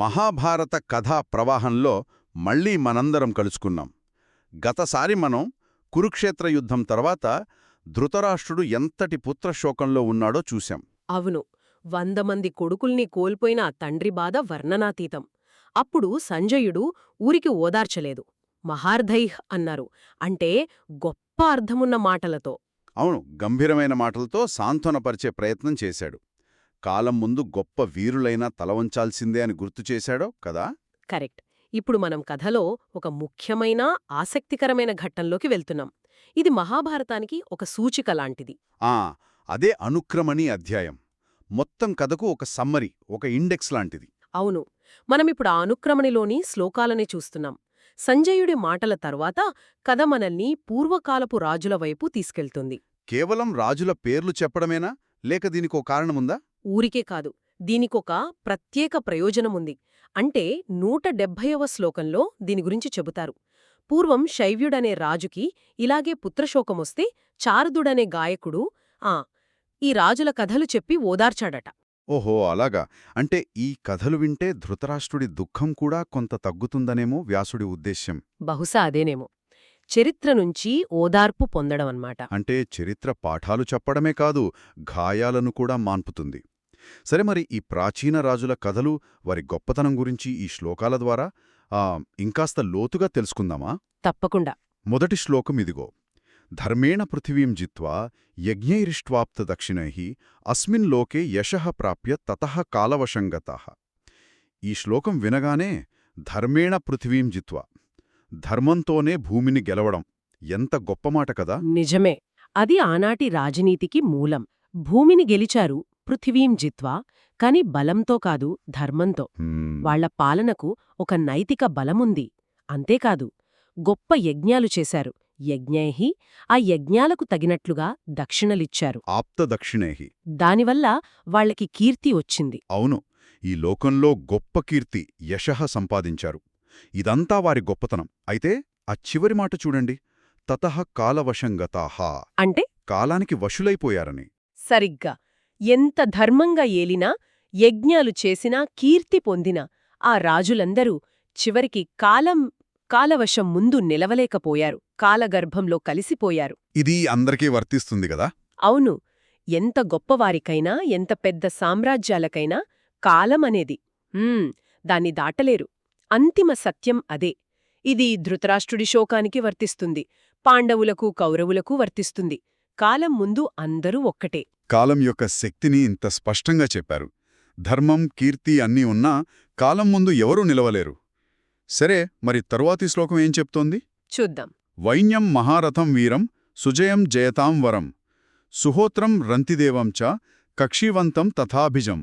మహాభారత కథా ప్రవాహంలో మళ్ళీ మనందరం కలుసుకున్నాం. గతసారి మనం కురుక్షేత్ర యుద్ధం తర్వాత ధృతరాష్ట్రుడు ఎంతటి పుత్రశోకంలో ఉన్నాడో చూశాం. అవును వంద మంది కొడుకుల్ని కోల్పోయిన ఆ తండ్రి బాధ వర్ణనాతీతం. అప్పుడు సంజయుడు ఊరికి ఓదార్చలేదు. మహార్ధైహ్ అన్నారు అంటే గొప్ప అర్థమున్న మాటలతో. అవును గంభీరమైన మాటలతో సాంత్వనపరిచే ప్రయత్నం చేశాడు. కాలం ముందు గొప్ప వీరులైనా తలవంచాల్సిందే అని గుర్తు చేశాడో కదా? కరెక్ట్. ఇప్పుడు మనం కథలో ఒక ముఖ్యమైన ఆసక్తికరమైన ఘట్టంలోకి వెళ్తున్నాం. ఇది మహాభారతానికి ఒక సూచిక లాంటిది. ఆ అదే అనుక్రమణి అధ్యాయం. మొత్తం కథకు ఒక సమ్మరి ఒక ఇండెక్స్ లాంటిది. అవును. మనమిప్పుడు ఆ అనుక్రమణిలోని శ్లోకాలనే చూస్తున్నాం. సంజయుడి మాటల తర్వాత కథ మనల్ని పూర్వకాలపు రాజుల వైపు తీసుకెళ్తుంది. కేవలం రాజుల పేర్లు చెప్పడమేనా? లేక దీనికో కారణముందా? ఊరికే కాదు. దీనికొక ప్రత్యేక ప్రయోజనముంది. అంటే నూట డెబ్భైవ శ్లోకంలో దీని గురించి చెబుతారు. పూర్వం శైవ్యుడనే రాజుకి ఇలాగే పుత్రశోకమొస్తే చారదుడనే గాయకుడు ఆ ఈ రాజుల కథలు చెప్పి ఓదార్చాడట. ఓహో అలాగా. అంటే ఈ కథలు వింటే ధృతరాష్ట్రుడి దుఃఖం కూడా కొంత తగ్గుతుందనేమో వ్యాసుడి ఉద్దేశ్యం. బహుశా అదేనేమో. చరిత్ర నుంచి ఓదార్పు పొందడం అన్నమాట అంటే చరిత్ర పాఠాలు చెప్పడమే కాదు గాయాలను కూడా మాన్పుతుంది. సరే మరి ఈ ప్రాచీన రాజుల కథలు వారి గొప్పతనం గురించి ఈ శ్లోకాల ద్వారా ఆ, ఇంకాస్త లోతుగా తెలుసుకుందామా? తప్పకుండా. మొదటి శ్లోకం ఇదిగో. ధర్మేణ పృథివీం జిత్వా యజ్ఞైరిష్ట్వాప్త దక్షిణై అస్మిన్ లోకే యశః ప్రాప్య తతః కాలవశంగతః. ఈ శ్లోకం వినగానే ధర్మేణ పృథివీం జిత్వా ధర్మంతోనే భూమిని గెలవడం ఎంత గొప్ప మాట కదా! నిజమే. అది ఆనాటి రాజనీతికి మూలం. భూమిని గెలిచారు పృథివీం జిత్వా కాని బలంతో కాదు ధర్మంతో. వాళ్ళ పాలనకు ఒక నైతిక బలముంది. అంతేకాదు గొప్ప యజ్ఞాలు చేశారు. యజ్ఞైహి ఆ యజ్ఞాలకు తగినట్లుగా దక్షిణలిచ్చారు. ఆప్త దక్షిణేహి. దానివల్ల వాళ్ళకి కీర్తి వచ్చింది. అవును ఈ లోకంలో గొప్ప కీర్తి యశః సంపాదించారు. ఇదంతా వారి గొప్పతనం. అయితే ఆ చివరి మాట చూడండి. తతః కాలవశంగతాహ అంటే? కాలానికి వశులైపోయారని. సరిగ్గా. ఎంత ధర్మంగా ఏలినా యజ్ఞాలు చేసినా కీర్తి పొందినా ఆ రాజులందరూ చివరికి కాలం కాలవశం ముందు నిలవలేకపోయారు. కాలగర్భంలో కలిసిపోయారు. ఇది అందరికీ వర్తిస్తుంది కదా? అవును. ఎంత గొప్పవారికైనా ఎంత పెద్ద సామ్రాజ్యాలకైనా కాలమనేది. దాన్ని దాటలేరు. అంతిమ సత్యం అదే. ఇది ధృతరాష్ట్రుడి శోకానికి వర్తిస్తుంది పాండవులకు కౌరవులకు వర్తిస్తుంది. కాలం ముందు అందరూ ఒక్కటే. కాలం యొక్క శక్తిని ఇంత స్పష్టంగా చెప్పారు. ధర్మం కీర్తి అన్నీ ఉన్నా కాలం ముందు ఎవరూ నిలవలేరు. సరే మరి తరువాతి శ్లోకం ఏం చెప్తోంది? చూద్దాం. వైన్యం మహారథం వీరం సుజయం జయతాం వరం. సుహోత్రం రంతిదేవం చ కక్షీవంతం తథాభిజం.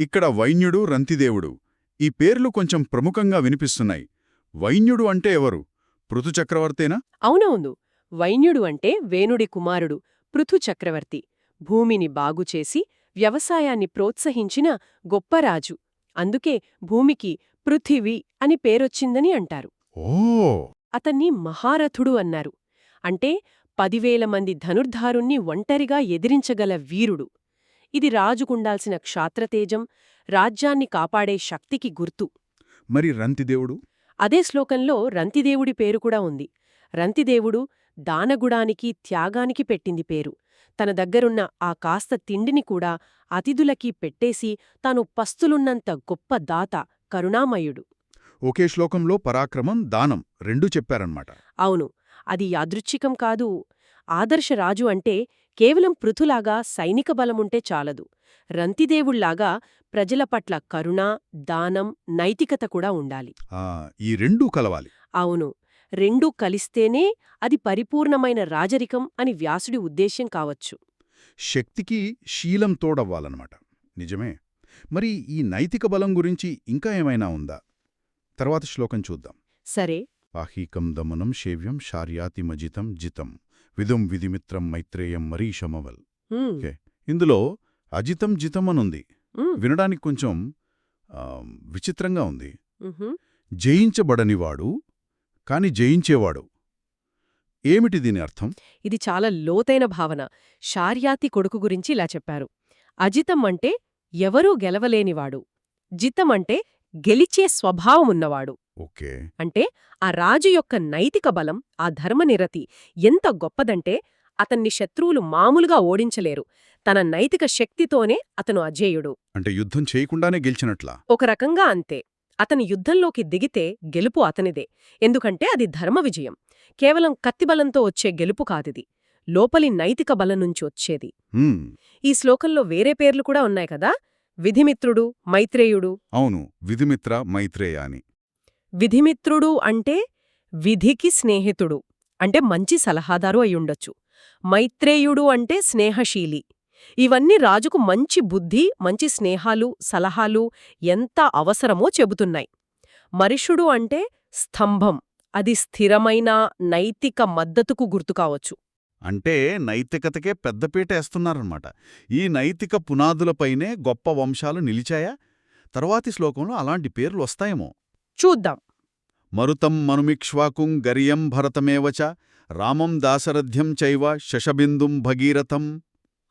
ఇక్కడ వైన్యుడు రంతిదేవుడు. ఈ పేర్లు కొంచెం ప్రముఖంగా వినిపిస్తున్నాయి. వైన్యుడు అంటే ఎవరు? పృథుచక్రవర్తేనా అవునవును. వైన్యుడు అంటే వేణుడి కుమారుడు పృథు చక్రవర్తి. భూమిని బాగుచేసి వ్యవసాయాన్ని ప్రోత్సహించిన గొప్పరాజు అందుకే భూమికి పృథివీ అని పేరొచ్చిందని అంటారు. ఓ! అతన్ని మహారథుడు అన్నారు. అంటే పదివేల మంది ధనుర్ధారుణ్ణి ఒంటరిగా ఎదిరించగల వీరుడు. ఇది రాజుకుండాల్సిన క్షాత్రతేజం రాజ్యాన్ని కాపాడే శక్తికి గుర్తు. మరి రంతిదేవుడు? అదే శ్లోకంలో రంతిదేవుడి పేరు కూడా ఉంది. రంతిదేవుడు దానగుడానికి త్యాగానికి పెట్టింది పేరు. తన దగ్గరున్న ఆ కాస్త తిండిని కూడా అతిథులకి పెట్టేసి తాను పస్తులున్నంత గొప్ప దాత కరుణామయుడు. ఒకే శ్లోకంలో పరాక్రమం దానం రెండూ చెప్పారన్నమాట. అవును. అది యాదృచ్ఛికం కాదు. ఆదర్శ రాజు అంటే కేవలం పృథులాగా సైనిక బలముంటే చాలదు. రంతిదేవుళ్ళాగా ప్రజల పట్ల కరుణ దానం నైతికత కూడా ఉండాలి. ఆ, ఈ రెండూ కలవాలి. అవును. రెండూ కలిస్తేనే అది పరిపూర్ణమైన రాజరికం అని వ్యాసుడి ఉద్దేశ్యం కావచ్చు. శక్తికి శీలం తోడవ్వాలన్నమాట. నిజమే. మరి ఈ నైతిక బలం గురించి ఇంకా ఏమైనా ఉందా? తర్వాత శ్లోకం చూద్దాం. సరే. పాహీకం దమనం శేవ్యం శార్యాతిమజితం జితం విదుం విధిమిత్రం మైత్రేయం మరీషమవల్. ఇందులో అజితం జితం అనుంది వినడానికి కొంచెం విచిత్రంగా ఉంది. జయించబడనివాడు కాని జయించేవాడు. ఏమిటి దీని అర్థం? ఇది చాలా లోతైన భావన. శార్యాతి కొడుకు గురించి ఇలా చెప్పారు. అజితం అంటే ఎవరూ గెలవలేనివాడు. జితం అంటే గెలిచే స్వభావమున్నవాడు ఓకే. అంటే ఆ రాజు యొక్క నైతిక బలం ఆ ధర్మనిరతి ఎంత గొప్పదంటే అతన్ని శత్రువులు మామూలుగా ఓడించలేరు. తన నైతిక శక్తితోనే అతను అజేయుడు. అంటే యుద్ధం చేయకుండానే గెలిచినట్లా? ఒక రకంగా అంతే. అతని యుద్ధంలోకి దిగితే గెలుపు అతనిదే. ఎందుకంటే అది ధర్మ విజయం. కేవలం కత్తిబలంతో వచ్చే గెలుపు కాదిది. లోపలి నైతిక బలం నుంచి వచ్చేది. ఈ శ్లోకంలో వేరే పేర్లు కూడా ఉన్నాయి కదా? విధిమిత్రుడు మైత్రేయుడు. అవును విధిమిత్ర మైత్రేయ అని. విధిమిత్రుడు అంటే విధికి స్నేహితుడు. అంటే మంచి సలహాదారు అయ్యుండొచ్చు. మైత్రేయుడు అంటే స్నేహశీలి. ఇవన్నీ రాజుకు మంచి బుద్ధి మంచి స్నేహాలు సలహాలు ఎంత అవసరమో చెబుతున్నాయి. మరిషుడు అంటే స్తంభం. అది స్థిరమైన నైతిక మద్దతుకు గుర్తు కావచ్చు. అంటే నైతికతకే పెద్దపీట వేస్తున్నారన్నమాట. ఈ నైతిక పునాదులపైనే గొప్ప వంశాలు నిలిచాయా? తర్వాతి శ్లోకంలో అలాంటి పేర్లు వస్తాయేమో. చూద్దాం. మరుతం మనుమిక్ష్వాకుం గరియం భరతమేవచ రామం దాశరథ్యం చైవ శశబిందుం భగీరథం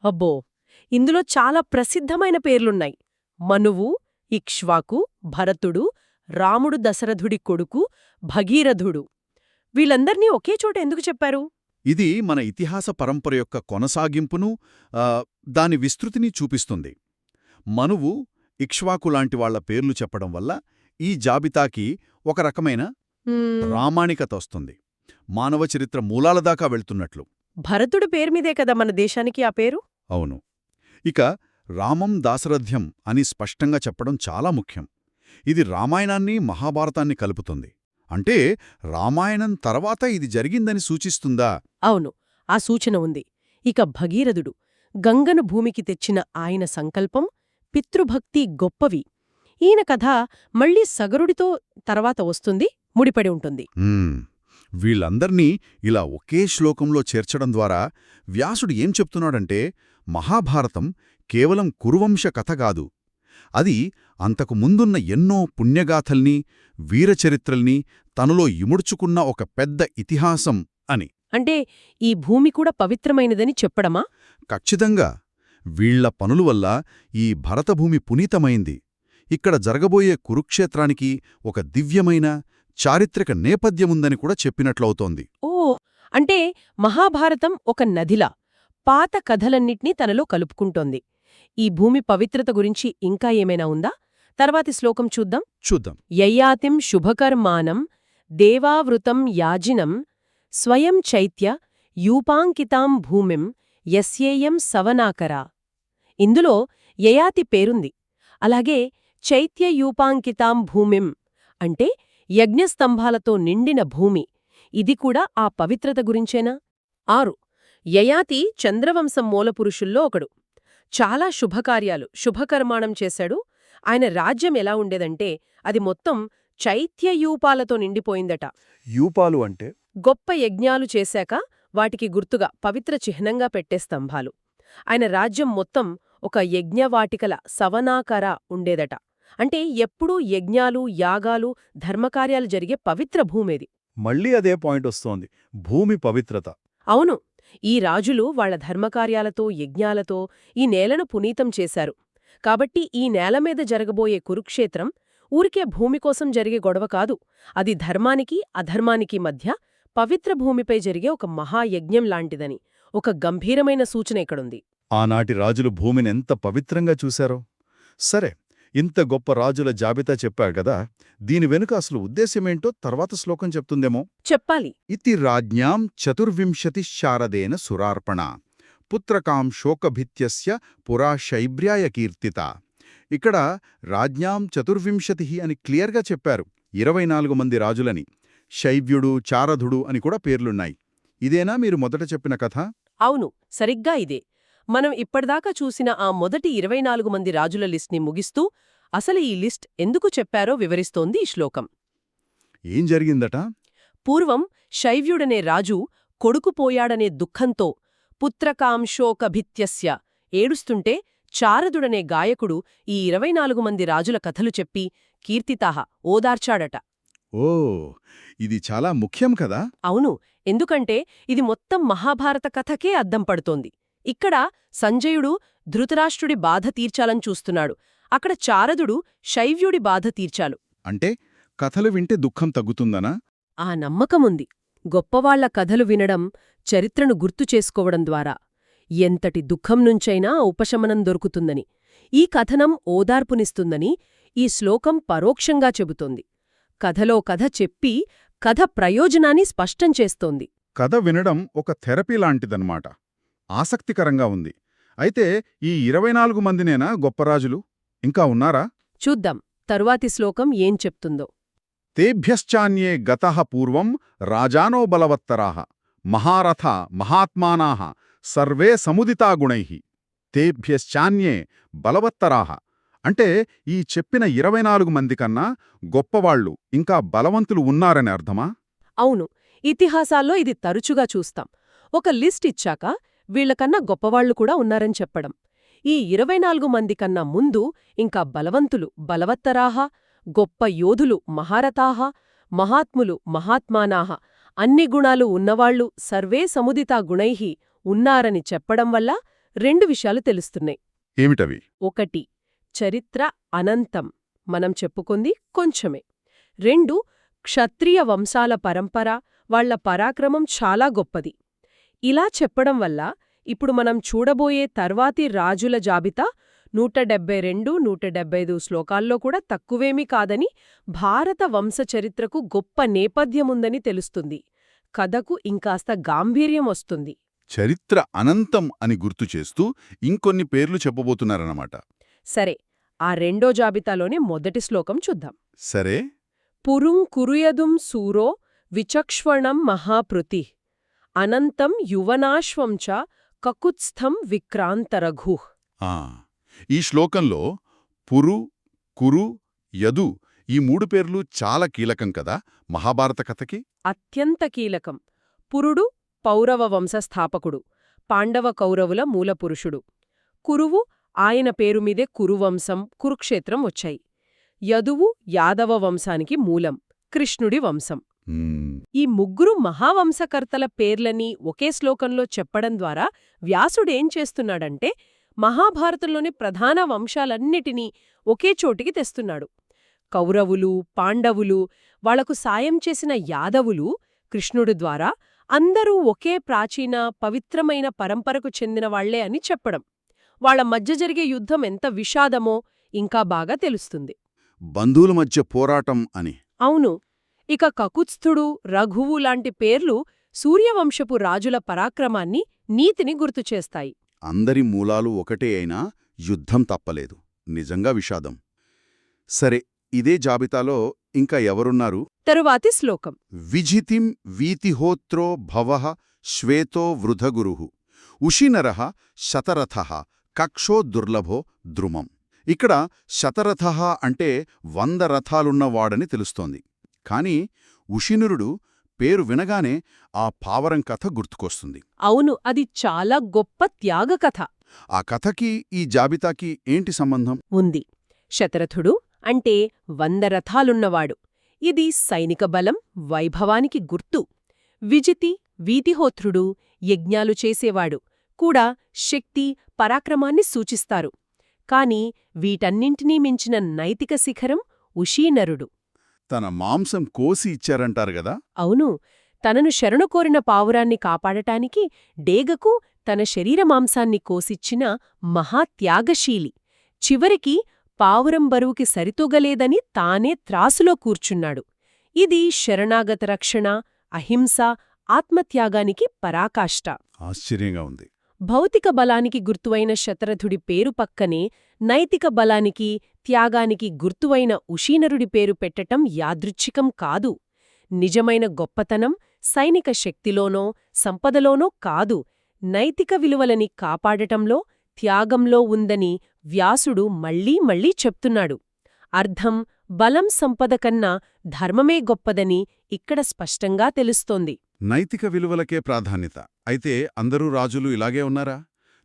అబ్బో! ఇందులో చాలా ప్రసిద్ధమైన పేర్లున్నాయి. మనువు ఇక్ష్వాకు భరతుడు రాముడు దశరథుడి కొడుకు భగీరథుడు. వీళ్ళందర్నీ ఒకే చోట ఎందుకు చెప్పారు? ఇది మన ఇతిహాస పరంపర యొక్క కొనసాగింపును దాని విస్తృతిని చూపిస్తుంది. మనువు ఇక్ష్వాకు లాంటి వాళ్ళ పేర్లు చెప్పడం వల్ల ఈ జాబితాకి ఒక రకమైన ప్రామాణికత వస్తుంది. మానవ చరిత్ర మూలాల దాకా వెళ్తున్నట్లు. భరతుడి పేరుమీదే కదా మన దేశానికి ఆ పేరు? అవును. ఇక రామం దాశరథ్యం అని స్పష్టంగా చెప్పడం చాలా ముఖ్యం. ఇది రామాయణాన్ని మహాభారతాన్ని కలుపుతుంది. అంటే రామాయణం తర్వాత ఇది జరిగిందని సూచిస్తుందా? అవును. ఆ సూచన ఉంది. ఇక భగీరథుడు గంగను భూమికి తెచ్చిన ఆయన సంకల్పం పితృభక్తి గొప్పవి. ఈయన కథ మళ్ళీ సగరుడితో తర్వాత వస్తుంది ముడిపడి ఉంటుంది. వీళ్ళందర్నీ ఇలా ఒకే శ్లోకంలో చేర్చడం ద్వారా వ్యాసుడు ఏం చెప్తున్నాడంటే మహాభారతం కేవలం కురువంశ కథ కాదు. అది అంతకు ముందున్న ఎన్నో పుణ్యగాథల్ని వీరచరిత్రల్ని తనలో ఇముడ్చుకున్న ఒక పెద్ద ఇతిహాసం అని. అంటే ఈ భూమి కూడా పవిత్రమైనదని చెప్పడమా? ఖచ్చితంగా. వీళ్ళ పనుల వల్ల ఈ భరతభూమి పునీతమైంది. ఇక్కడ జరగబోయే కురుక్షేత్రానికి ఒక దివ్యమైన చారిత్రక నేపథ్యముందని కూడా చెప్పినట్లవుతోంది. ఓ అంటే మహాభారతం ఒక నదిలా పాత కథలన్నిట్నీ తనలో కలుపుకుంటోంది. ఈ భూమి పవిత్రత గురించి ఇంకా ఏమైనా ఉందా? తర్వాతి శ్లోకం చూద్దాం. చూద్దాం. యయాతిం శుభకర్మానం దేవావృతం యాజినం స్వయం చైత్య యూపాంకితాం భూమిం యస్యేయం సవనాకరా. ఇందులో యయాతి పేరుంది. అలాగే చైత్యయూపాంకితాం భూమిం అంటే యజ్ఞస్తంభాలతో నిండిన భూమి. ఇది కూడా ఆ పవిత్రత గురించేనా? ఆరు. యయాతి చంద్రవంశం మూలపురుషుల్లో ఒకడు. చాలా శుభకార్యాలు శుభకర్మాణం చేశాడు. ఆయన రాజ్యం ఎలా ఉండేదంటే అది మొత్తం చైత్యయూపాలతో నిండిపోయిందట. యూపాలు అంటే? గొప్ప యజ్ఞాలు చేశాక వాటికి గుర్తుగా పవిత్ర చిహ్నంగా పెట్టే స్తంభాలు. ఆయన రాజ్యం మొత్తం ఒక యజ్ఞవాటికల సవనాకర ఉండేదట. అంటే ఎప్పుడూ యజ్ఞాలు యాగాలు ధర్మకార్యాలు జరిగే పవిత్ర భూమేది. మళ్ళీ అదే పాయింట్ వస్తోంది. భూమి పవిత్రత. అవును. ఈ రాజులు వాళ్ళ ధర్మకార్యాలతో యజ్ఞాలతో ఈ నేలను పునీతం చేశారు. కాబట్టి ఈ నేల మీద జరగబోయే కురుక్షేత్రం ఊరికే భూమి కోసం జరిగే గొడవ కాదు. అది ధర్మానికి అధర్మానికి మధ్య పవిత్ర భూమిపై జరిగే ఒక మహాయజ్ఞం లాంటిదని ఒక గంభీరమైన సూచన ఇక్కడుంది. ఆనాటి రాజులు భూమిని ఎంత పవిత్రంగా చూశారో. సరే ఇంత గొప్ప రాజుల జాబితా చెప్పారు గదా దీని వెనుక అసలు ఉద్దేశ్యమేంటో తర్వాత శ్లోకం చెప్తుందేమో. చెప్పాలి. ఇతి రాజ్ఞాం చతుర్వింశతి శారదేన సురార్పణ పుత్రకాం శోకభిత్యస్య పురా శైబ్ర్యాయ కీర్తిత. ఇక్కడ రాజ్ఞాం చతుర్వింశతి అని క్లియర్గా చెప్పారు ఇరవై నాలుగు మంది రాజులని శైవ్యుడు చారధుడు అని కూడా పేర్లున్నాయి. ఇదేనా మీరు మొదట చెప్పిన కథ? అవును సరిగ్గా ఇదే. మనం ఇప్పటిదాకా చూసిన ఆ మొదటి ఇరవై నాలుగు మంది రాజుల లిస్ట్ని ముగిస్తూ అసలు ఈ లిస్ట్ ఎందుకు చెప్పారో వివరిస్తోంది ఈ శ్లోకం. ఏం జరిగిందట? పూర్వం శైవ్యుడనే రాజు కొడుకు పోయాడనే దుఃఖంతో పుత్రకాంశోకభిత్యస్య ఏడుస్తుంటే చారదుడనే గాయకుడు ఈ ఇరవై నాలుగు మంది రాజుల కథలు చెప్పి కీర్తితాహ ఓదార్చాడట. ఓ ఇది చాలా ముఖ్యం కదా? అవును ఎందుకంటే ఇది మొత్తం మహాభారత కథకే అద్దం పడుతోంది. ఇక్కడ సంజయుడు ధృతరాష్ట్రుడి బాధ తీర్చాలని చూస్తున్నాడు. అక్కడ చారదుడు శైవ్యుడి బాధ తీర్చాలు. అంటే కథలు వింటే దుఃఖం తగ్గుతుందనా? ఆ నమ్మకముంది. గొప్పవాళ్ళ కథలు వినడం చరిత్రను గుర్తు చేసుకోవడం ద్వారా. ఎంతటి దుఃఖం నుంచైనా ఉపశమనం దొరుకుతుందని ఈ కథనం ఓదార్పునిస్తుందని ఈ శ్లోకం పరోక్షంగా చెబుతోంది. కథలో కథ చెప్పి కథ ప్రయోజనాన్ని స్పష్టం చేస్తోంది. కథ వినడం ఒక థెరపీ లాంటిదన్నమాట. ఆసక్తికరంగా ఉంది. అయితే ఈ ఇరవై నాలుగు మందినేనా గొప్పరాజులు ఇంకా ఉన్నారా? చూద్దాం. తరువాతి శ్లోకం ఏం చెప్తుందో. తేభ్యశ్చాన్యే గతః పూర్వం రాజానో బలవత్తరాः మహారథ మహాత్మానాः సర్వే సముదితా గుణైః తేభ్యశ్చాన్యే బలవత్తరాः అంటే ఈ చెప్పిన ఇరవై నాలుగు మంది కన్నా గొప్పవాళ్ళు ఇంకా బలవంతులు ఉన్నారని అర్థమా? అవును. ఇతిహాసాల్లో ఇది తరచుగా చూస్తాం. ఒక లిస్ట్ ఇచ్చాక వీళ్ళకన్నా గొప్పవాళ్ళు కూడా ఉన్నారని చెప్పడం. ఈ ఇరవై నాలుగు మంది కన్నా ముందు ఇంకా బలవంతులు బలవత్తరాహ గొప్ప యోధులు మహారథాహ మహాత్ములు మహాత్మానాహ అన్ని గుణాలు ఉన్నవాళ్ళు సర్వే సముదితా గుణైః ఉన్నారని చెప్పడం వల్ల రెండు విషయాలు తెలుస్తున్నాయి. ఏమిటవి? ఒకటి చరిత్ర అనంతం. మనం చెప్పుకుంది కొంచెమే. రెండు క్షత్రియ వంశాల పరంపర వాళ్ళ పరాక్రమం చాలా గొప్పది. ఇలా చెప్పడం వల్ల ఇప్పుడు మనం చూడబోయే తర్వాతి రాజుల జాబితా నూట డెబ్బై రెండు నూట డెబ్బై ఐదు శ్లోకాల్లో కూడా తక్కువేమీ కాదని భారత వంశ చరిత్రకు గొప్ప నేపథ్యముందని తెలుస్తుంది. కథకు ఇంకాస్త గాంభీర్యం వస్తుంది. చరిత్ర అనంతం అని గుర్తు చేస్తూ ఇంకొన్ని పేర్లు చెప్పబోతున్నారన్నమాట. సరే ఆ రెండో జాబితాలోని మొదటి శ్లోకం చూద్దాం. సరే. పురుం కురుయదుం సూరో విచక్ష్వణం మహాపృతి అనంతం యువనాశ్వం చ కకుత్స్థం విక్రాంతరఘు. ఆ ఈ శ్లోకంలో పురు కురు యదు ఈ మూడు పేర్లు చాలా కీలకం కదా మహాభారత కథకి? అత్యంత కీలకం. పురుడు పౌరవ వంశస్థాపకుడు పాండవ కౌరవుల మూలపురుషుడు. కురువు ఆయన పేరుమీదే కురువంశం కురుక్షేత్రం వచ్చాయి. యదువు యాదవ వంశానికి మూలం కృష్ణుడి వంశం. ఈ ముగ్గురు మహావంశకర్తల పేర్లని ఒకే శ్లోకంలో చెప్పడం ద్వారా వ్యాసుడేం చేస్తున్నాడంటే మహాభారతంలోని ప్రధాన వంశాలన్నిటినీ ఒకే చోటికి తెస్తున్నాడు. కౌరవులు పాండవులు వాళ్ళకు సాయం చేసిన యాదవులు కృష్ణుడి ద్వారా అందరూ ఒకే ప్రాచీన పవిత్రమైన పరంపరకు చెందిన వాళ్ళే అని చెప్పడం. వాళ్ళ మధ్య జరిగే యుద్ధం ఎంత విషాదమో ఇంకా బాగా తెలుస్తుంది. బంధువుల మధ్య పోరాటం అని. అవును. ఇక కకుత్స్థుడు రఘువు లాంటి పేర్లు సూర్యవంశపు రాజుల పరాక్రమాన్ని నీతిని గుర్తుచేస్తాయి అందరి మూలాలు ఒకటే అయినా యుద్ధం తప్పలేదు. నిజంగా విషాదం. సరే ఇదే జాబితాలో ఇంకా ఎవరున్నారు? తరువాతి శ్లోకం. విజితిం వీతిహోత్రో భవ శ్వేతో వృధగురు ఉషినర శతరథ కక్షో దుర్లభో ద్రుమం. ఇక్కడ శతరథ అంటే వంద రథాలున్నవాడని తెలుస్తోంది. కాని ఉషినురుడు పేరు వినగానే ఆ పావరం కథ గుర్తుకొస్తుంది. అవును అది చాలా గొప్ప త్యాగ కథ ఆ కథకి ఈ జాబితాకి ఏంటి సంబంధం? ఉంది. శతరథుడు అంటే వంద రథాలున్నవాడు. ఇది సైనిక బలం వైభవానికి గుర్తు. విజితి వీతిహోత్రుడు యజ్ఞాలు చేసేవాడు. కూడా శక్తి పరాక్రమాన్ని సూచిస్తారు. కాని వీటన్నింటినీ మించిన నైతిక శిఖరం ఉషీనరుడు. తన మాంసం కోసి ఇచ్చారంటారు గదా అవును. తనను శరణు కోరిన పావురాన్ని కాపాడటానికి డేగకు తన శరీర మాంసాన్ని కోసిచ్చిన మహాత్యాగశీలి. చివరికి పావురం బరువుకి సరితూగలేదని తానే త్రాసులో కూర్చున్నాడు. ఇది శరణాగత రక్షణ అహింస ఆత్మత్యాగానికి పరాకాష్ట. ఆశ్చర్యంగా ఉంది. భౌతిక బలానికి గుర్తువైన శతరథుడి పేరు పక్కనే నైతిక బలానికి త్యాగానికి గుర్తువైన ఉషీనరుడి పేరు పెట్టటం యాదృచ్ఛికం కాదు. నిజమైన గొప్పతనం సైనిక శక్తిలోనో సంపదలోనో కాదు. నైతిక విలువలని కాపాడటంలో త్యాగంలో ఉందని వ్యాసుడు మళ్ళీ మళ్ళీ చెప్తున్నాడు. అర్థం బలం సంపద కన్నా ధర్మమే గొప్పదని ఇక్కడ స్పష్టంగా తెలుస్తోంది. నైతిక విలువలకే ప్రాధాన్యత. అయితే అందరూ రాజులు ఇలాగే ఉన్నారా?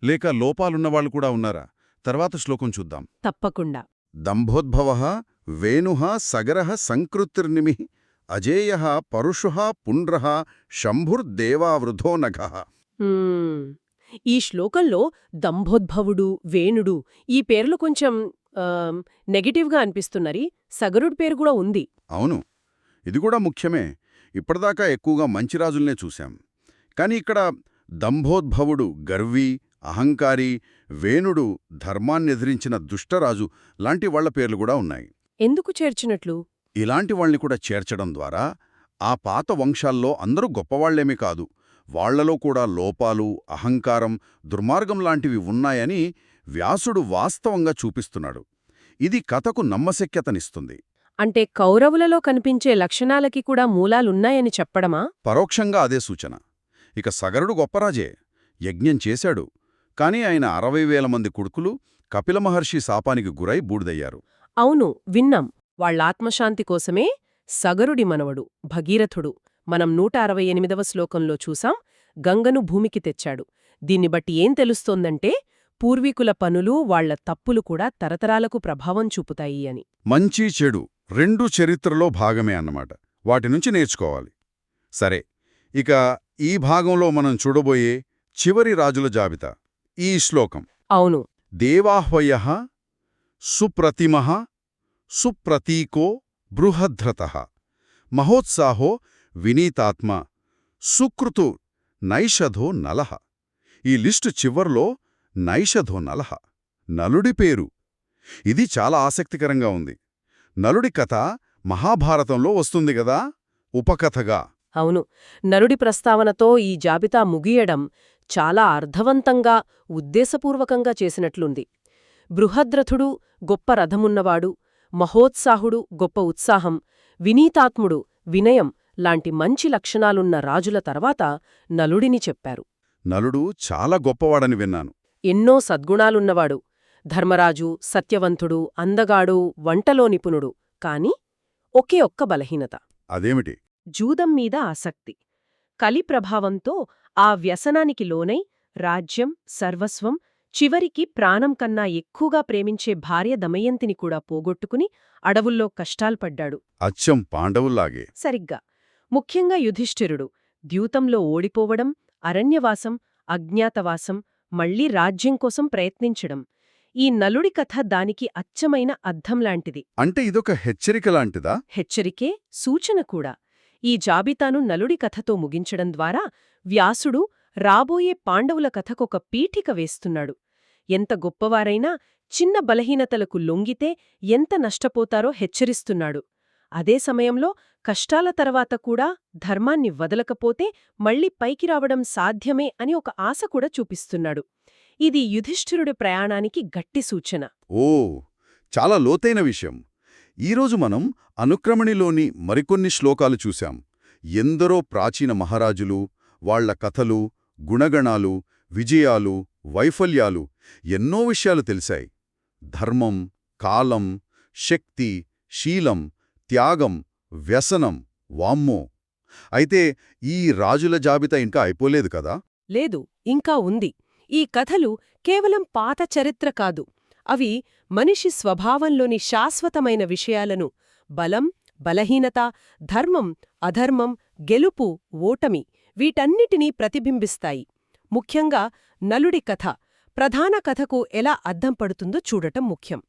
లేక లోపాలున్నవాళ్ళు కూడా ఉన్నారా? తర్వాత శ్లోకం చూద్దాం. తప్పకుండా. దంభోద్భవ వేణు సగర సంకృతిర్నిమి అజేయ పరుషు పుండ్ర శంభుర్దేవావృధో నఘ. ఈ శ్లోకంలో దంభోద్భవుడు వేణుడు ఈ పేర్లు కొంచెం నెగటివ్గా అనిపిస్తున్నరి. సగరుడి పేరు కూడా ఉంది. అవును. ఇది కూడా ముఖ్యమే. ఇప్పటిదాకా ఎక్కువగా మంచి రాజుల్నే చూశాం. కాని ఇక్కడ దంభోద్భవుడు గర్వి అహంకారి వేణుడు ధర్మాన్నెదిరించిన దుష్టరాజు లాంటి వాళ్ళ పేర్లు కూడా ఉన్నాయి. ఎందుకు చేర్చినట్లు? ఇలాంటి వాళ్ళని కూడా చేర్చడం ద్వారా ఆ పాత వంశాల్లో అందరూ గొప్పవాళ్ళేమీ కాదు. వాళ్ళలో కూడా లోపాలు అహంకారం దుర్మార్గం లాంటివి ఉన్నాయని వ్యాసుడు వాస్తవంగా చూపిస్తున్నాడు. ఇది కథకు నమ్మశక్యతనిస్తుంది. అంటే కౌరవులలో కనిపించే లక్షణాలకి కూడా మూలాలున్నాయని చెప్పడమా? పరోక్షంగా అదే సూచన. ఇక సగరుడు గొప్పరాజే. యజ్ఞం చేశాడు. కాని ఆయన అరవై వేల మంది కొడుకులు కపిల మహర్షి శాపానికి గురై బూడిదయ్యారు. అవును విన్నాం. వాళ్ళాత్మశాంతి కోసమే సగరుడి మనవడు భగీరథుడు. మనం నూట అరవై ఎనిమిదవ శ్లోకంలో చూసాం గంగను భూమికి తెచ్చాడు. దీన్ని బట్టి ఏం తెలుస్తోందంటే పూర్వీకుల పనులు వాళ్ళ తప్పులు కూడా తరతరాలకు ప్రభావం చూపుతాయి అని. మంచి చెడు రెండు చరిత్రలో భాగమే అన్నమాట. వాటి నుంచి నేర్చుకోవాలి. సరే ఇక ఈ భాగంలో మనం చూడబోయే చివరి రాజుల జాబితా. ఈ శ్లోకం. అవును. దేవాహ్వయ సుప్రతిమ సుప్రతీకో బృహద్రత మహోత్సాహో వినీతాత్మ సుకృతు నైషధో నలహ ఈ లిస్టు చివర్లో నైషధో నలహ నలుడి పేరు. ఇది చాలా ఆసక్తికరంగా ఉంది. నలుడి కథ మహాభారతంలో వస్తుంది గదా? ఉపకథగా. అవును. నరుడి ప్రస్తావనతో ఈ జాబితా ముగియడం చాలా అర్థవంతంగా ఉద్దేశపూర్వకంగా చేసినట్లుంది. బృహద్రథుడు గొప్ప రథమున్నవాడు మహోత్సాహుడు గొప్ప ఉత్సాహం వినీతాత్ముడు వినయం లాంటి మంచి లక్షణాలున్న రాజుల తర్వాత నలుడిని చెప్పారు. నలుడు చాలా గొప్పవాడని విన్నాను. ఎన్నో సద్గుణాలున్నవాడు ధర్మరాజు సత్యవంతుడు అందగాడు వంటలో నిపుణుడు కాని ఒకే ఒక్క బలహీనత. అదేమిటి? జూదం మీద ఆసక్తి. కలి ప్రభావంతో ఆ వ్యసనానికి లోనై రాజ్యం సర్వస్వం చివరికి ప్రాణం కన్నా ఎక్కువగా ప్రేమించే భార్య దమయంతిని కూడా పోగొట్టుకుని అడవుల్లో కష్టాల్పడ్డాడు. అచ్చం పాండవుల్లాగే. సరిగ్గా. ముఖ్యంగా యుధిష్ఠిరుడు. ద్యూతంలో ఓడిపోవడం అరణ్యవాసం అజ్ఞాతవాసం మళ్ళీ రాజ్యం కోసం ప్రయత్నించడం. ఈ నలుడి కథ దానికి అచ్చమైన అద్దంలాంటిది అంటే ఇదొక హెచ్చరిక లాంటిదా హెచ్చరికే సూచన కూడా. ఈ జాబితాను నలుడి కథతో ముగించడం ద్వారా వ్యాసుడు రాబోయే పాండవుల కథకొక పీఠిక వేస్తున్నాడు. ఎంత గొప్పవారైనా చిన్న బలహీనతలకు లొంగితే ఎంత నష్టపోతారో హెచ్చరిస్తున్నాడు. అదే సమయంలో కష్టాల తర్వాత కూడా ధర్మాన్ని వదలకపోతే మళ్ళీ పైకి రావడం సాధ్యమే అని ఒక ఆశ కూడా చూపిస్తున్నాడు. ఇది యుధిష్ఠిరుడి ప్రయాణానికి గట్టి సూచన. ఓ చాలా లోతైన విషయం. ఈరోజు మనం అనుక్రమణిలోని మరికొన్ని శ్లోకాలు చూశాం. ఎందరో ప్రాచీన మహారాజులు వాళ్ళ కథలు గుణగణాలు విజయాలు వైఫల్యాలు ఎన్నో విషయాలు తెలిసాయి ధర్మం కాలం శక్తి శీలం త్యాగం వ్యసనం వామ్మో! అయితే ఈ రాజుల జాబితా ఇంకా అయిపోలేదు కదా? లేదు ఇంకా ఉంది. ఈ కథలు కేవలం పాత చరిత్ర కాదు. అవి మనిషి స్వభావంలోని శాశ్వతమైన విషయాలను బలం బలహీనత ధర్మం అధర్మం గెలుపు ఓటమి వీటన్నిటినీ ప్రతిబింబిస్తాయి. ముఖ్యంగా నలుడి కథ ప్రధాన కథకు ఎలా అద్దం పడుతుందో చూడటం ముఖ్యం.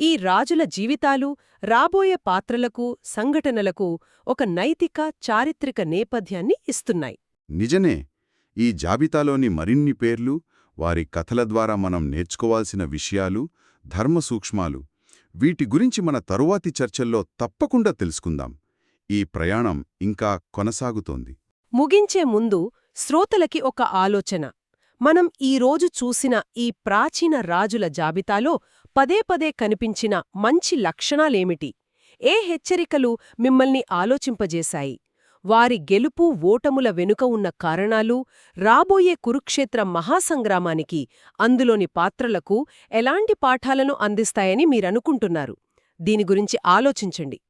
ఈ రాజుల జీవితాలు రాబోయే పాత్రలకు సంఘటనలకు ఒక నైతిక చారిత్రక నేపథ్యాన్ని ఇస్తున్నాయి. నిజనే ఈ జాబితాలోని మరిన్ని పేర్లు వారి కథల ద్వారా మనం నేర్చుకోవాల్సిన విషయాలు ధర్మ సూక్ష్మాలు వీటి గురించి మన తరువాతి చర్చల్లో తప్పకుండా తెలుసుకుందాం. ఈ ప్రయాణం ఇంకా కొనసాగుతోంది. ముగించే ముందు శ్రోతలకి ఒక ఆలోచన. మనం ఈ రోజు చూసిన ఈ ప్రాచీన రాజుల జాబితాలో పదే పదే కనిపించిన మంచి లక్షణాలేమిటి? ఏ హెచ్చరికలు మిమ్మల్ని ఆలోచింపజేశాయి? వారి గెలుపు ఓటముల వెనుక ఉన్న కారణాలు రాబోయే కురుక్షేత్ర మహాసంగ్రామానికి అందులోని పాత్రలకు ఎలాంటి పాఠాలను అందిస్తాయని మీరనుకుంటున్నారు? దీని గురించి ఆలోచించండి.